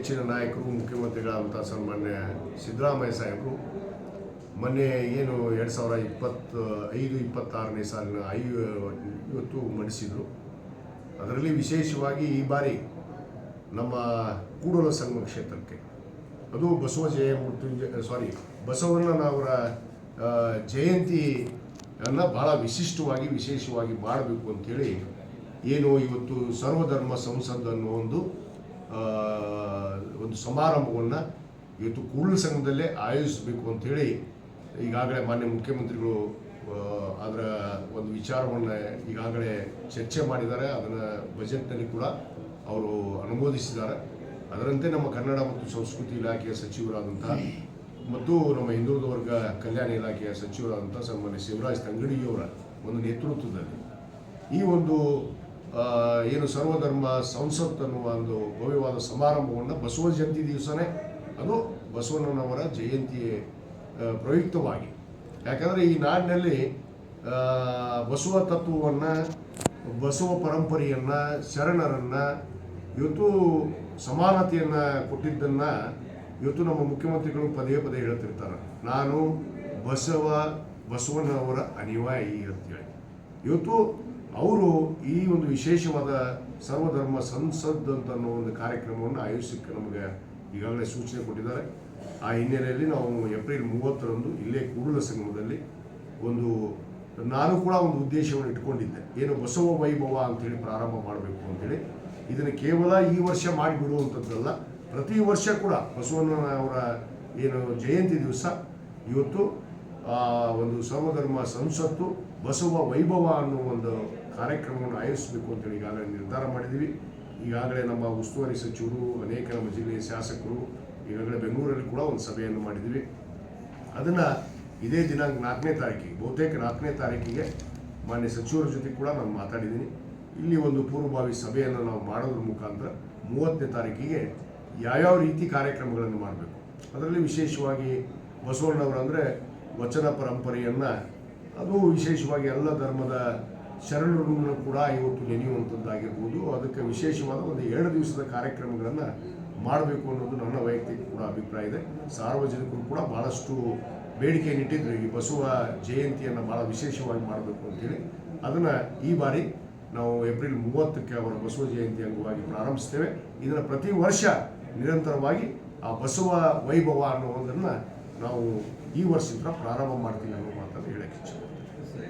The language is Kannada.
ನೆಚ್ಚಿನ ನಾಯಕರು, ಮುಖ್ಯಮಂತ್ರಿಗಳಾದಂಥ ಸನ್ಮಾನ್ಯ ಸಿದ್ದರಾಮಯ್ಯ ಸಾಹೇಬರು, ಮೊನ್ನೆ ಏನು ಎರಡು ಸಾವಿರ ಇಪ್ಪತ್ತು ಐದು ಇಪ್ಪತ್ತಾರನೇ ಸಾಲಿನ ಐ ಇವತ್ತು ಮಂಡಿಸಿದರು. ಅದರಲ್ಲಿ ವಿಶೇಷವಾಗಿ ಈ ಬಾರಿ ನಮ್ಮ ಕೂಡಲ ಸಂಗಮ ಕ್ಷೇತ್ರಕ್ಕೆ ಅದು ಬಸವ ಜಯ ಸಾರಿ ಬಸವಣ್ಣನವರ ಜಯಂತಿಯನ್ನು ಭಾಳ ವಿಶಿಷ್ಟವಾಗಿ, ವಿಶೇಷವಾಗಿ ಮಾಡಬೇಕು ಅಂಥೇಳಿ ಏನು ಇವತ್ತು ಸರ್ವಧರ್ಮ ಸಂಸದ್ ಅನ್ನೋ ಒಂದು ಒಂದು ಸಮಾರಂಭವನ್ನು ಇವತ್ತು ಕೂಡಲ ಸಂಘದಲ್ಲೇ ಆಯೋಜಿಸಬೇಕು ಅಂಥೇಳಿ ಈಗಾಗಲೇ ಮಾನ್ಯ ಮುಖ್ಯಮಂತ್ರಿಗಳು ಅದರ ಒಂದು ವಿಚಾರವನ್ನು ಈಗಾಗಲೇ ಚರ್ಚೆ ಮಾಡಿದ್ದಾರೆ. ಅದನ್ನು ಬಜೆಟ್ನಲ್ಲಿ ಕೂಡ ಅವರು ಅನುಮೋದಿಸಿದ್ದಾರೆ. ಅದರಂತೆ ನಮ್ಮ ಕನ್ನಡ ಮತ್ತು ಸಂಸ್ಕೃತಿ ಇಲಾಖೆಯ ಸಚಿವರಾದಂಥ ಮತ್ತು ನಮ್ಮ ಹಿಂದುಳಿದ ವರ್ಗ ಕಲ್ಯಾಣ ಇಲಾಖೆಯ ಸಚಿವರಾದಂಥ ಸನ್ಮಾನ್ಯ ಶಿವರಾಜ್ ತಂಗಡಿಯವರ ಒಂದು ನೇತೃತ್ವದಲ್ಲಿ ಈ ಒಂದು ಏನು ಸರ್ವಧರ್ಮ, ಸಂಸತ್ ಅನ್ನುವ ಒಂದು ಭವ್ಯವಾದ ಸಮಾರಂಭವನ್ನು ಬಸವ ಜಯಂತಿ ದಿವಸನೇ ಅದು ಬಸವಣ್ಣನವರ ಜಯಂತಿ ಪ್ರಯುಕ್ತವಾಗಿ. ಯಾಕಂದರೆ ಈ ನಾಡಿನಲ್ಲಿ ಬಸವ ತತ್ವವನ್ನು, ಬಸವ ಪರಂಪರೆಯನ್ನು, ಶರಣರನ್ನು, ಇವತ್ತು ಸಮಾನತೆಯನ್ನು ಕೊಟ್ಟಿದ್ದನ್ನು ಇವತ್ತು ನಮ್ಮ ಮುಖ್ಯಮಂತ್ರಿಗಳು ಪದೇ ಪದೇ ಹೇಳ್ತಿರ್ತಾರೆ. ನಾನು ಬಸವ, ಬಸವಣ್ಣನವರ ಅನಿವಾಯಿ ಅಂತೇಳಿ. ಇವತ್ತು ಅವರು ಈ ಒಂದು ವಿಶೇಷವಾದ ಸರ್ವಧರ್ಮ ಸಂಸದ್ ಅಂತ ಅನ್ನೋ ಒಂದು ಕಾರ್ಯಕ್ರಮವನ್ನು ಆಯೋಜಿಸಕ್ಕೆ ನಮಗೆ ಈಗಾಗಲೇ ಸೂಚನೆ ಕೊಟ್ಟಿದ್ದಾರೆ. ಆ ಹಿನ್ನೆಲೆಯಲ್ಲಿ ನಾವು ಏಪ್ರಿಲ್ ಮೂವತ್ತರಂದು ಇಲ್ಲೇ ಕೂಡಲ ಸಂಗಮದಲ್ಲಿ ಒಂದು ನಾನು ಕೂಡ ಒಂದು ಉದ್ದೇಶವನ್ನು ಇಟ್ಕೊಂಡಿದ್ದೆ. ಏನು ಬಸವ ವೈಭವ ಅಂತೇಳಿ ಪ್ರಾರಂಭ ಮಾಡಬೇಕು ಅಂತೇಳಿ ಇದನ್ನು ಕೇವಲ ಈ ವರ್ಷ ಮಾಡಿಬಿಡುವಂಥದ್ದಲ್ಲ, ಪ್ರತಿ ವರ್ಷ ಕೂಡ ಬಸವಣ್ಣನವರ ಏನು ಜಯಂತಿ ದಿವಸ ಇವತ್ತು ಒಂದು ಸರ್ವಧರ್ಮ ಸಂಸತ್ತು ಬಸವ ವೈಭವ ಅನ್ನೋ ಒಂದು ಕಾರ್ಯಕ್ರಮವನ್ನು ಆಯೋಜಿಸಬೇಕು ಅಂತೇಳಿ ಈಗಾಗಲೇ ನಿರ್ಧಾರ ಮಾಡಿದ್ದೀವಿ. ಈಗಾಗಲೇ ನಮ್ಮ ಉಸ್ತುವಾರಿ ಸಚಿವರು, ಅನೇಕ ನಮ್ಮ ಜಿಲ್ಲೆಯ ಶಾಸಕರು, ಈಗಾಗಲೇ ಬೆಂಗಳೂರಲ್ಲಿ ಕೂಡ ಒಂದು ಸಭೆಯನ್ನು ಮಾಡಿದ್ದೀವಿ. ಅದನ್ನು ಇದೇ ದಿನಾಂಕ ನಾಲ್ಕನೇ ತಾರೀಕಿಗೆ, ಬಹುತೇಕ ನಾಲ್ಕನೇ ತಾರೀಕಿಗೆ ಮಾನ್ಯ ಸಚಿವರ ಜೊತೆ ಕೂಡ ನಾನು ಮಾತಾಡಿದ್ದೀನಿ. ಇಲ್ಲಿ ಒಂದು ಪೂರ್ವಭಾವಿ ಸಭೆಯನ್ನು ನಾವು ಮಾಡೋದ್ರ ಮುಖಾಂತರ ಮೂವತ್ತನೇ ತಾರೀಕಿಗೆ ಯಾವ್ಯಾವ ರೀತಿ ಕಾರ್ಯಕ್ರಮಗಳನ್ನು ಮಾಡಬೇಕು? ಅದರಲ್ಲಿ ವಿಶೇಷವಾಗಿ ಬಸವಣ್ಣವರಂದರೆ ವಚನ ಪರಂಪರೆಯನ್ನು ಅದು ವಿಶೇಷವಾಗಿ ಎಲ್ಲ ಧರ್ಮದ ಶರಣರನ್ನು ಕೂಡ ಇವತ್ತು ನೆನೆಯುವಂಥದ್ದಾಗಿರ್ಬೋದು. ಅದಕ್ಕೆ ವಿಶೇಷವಾದ ಒಂದು ಎರಡು ದಿವಸದ ಕಾರ್ಯಕ್ರಮಗಳನ್ನು ಮಾಡಬೇಕು ಅನ್ನೋದು ನನ್ನ ವೈಯಕ್ತಿಕ ಕೂಡ ಅಭಿಪ್ರಾಯ ಇದೆ. ಸಾರ್ವಜನಿಕರು ಕೂಡ ಭಾಳಷ್ಟು ಬೇಡಿಕೆಯನ್ನು ಈ ಬಸವ ಜಯಂತಿಯನ್ನು ಭಾಳ ವಿಶೇಷವಾಗಿ ಮಾಡಬೇಕು ಅಂತೇಳಿ. ಅದನ್ನು ಈ ಬಾರಿ ನಾವು ಏಪ್ರಿಲ್ ಮೂವತ್ತಕ್ಕೆ ಅವರ ಬಸವ ಜಯಂತಿ ಅಂಗವಾಗಿ ಪ್ರಾರಂಭಿಸ್ತೇವೆ. ಇದನ್ನು ಪ್ರತಿ ವರ್ಷ ನಿರಂತರವಾಗಿ ಆ ಬಸವ ವೈಭವ ಅನ್ನೋದನ್ನು ನಾವು ಈ ವರ್ಷದಿಂದ ಪ್ರಾರಂಭ ಮಾಡ್ತೀವಿ ಅನ್ನೋ ಮಾತನ್ನು ಹೇಳಕ್ಕೆ ಇಚ್ಛೆ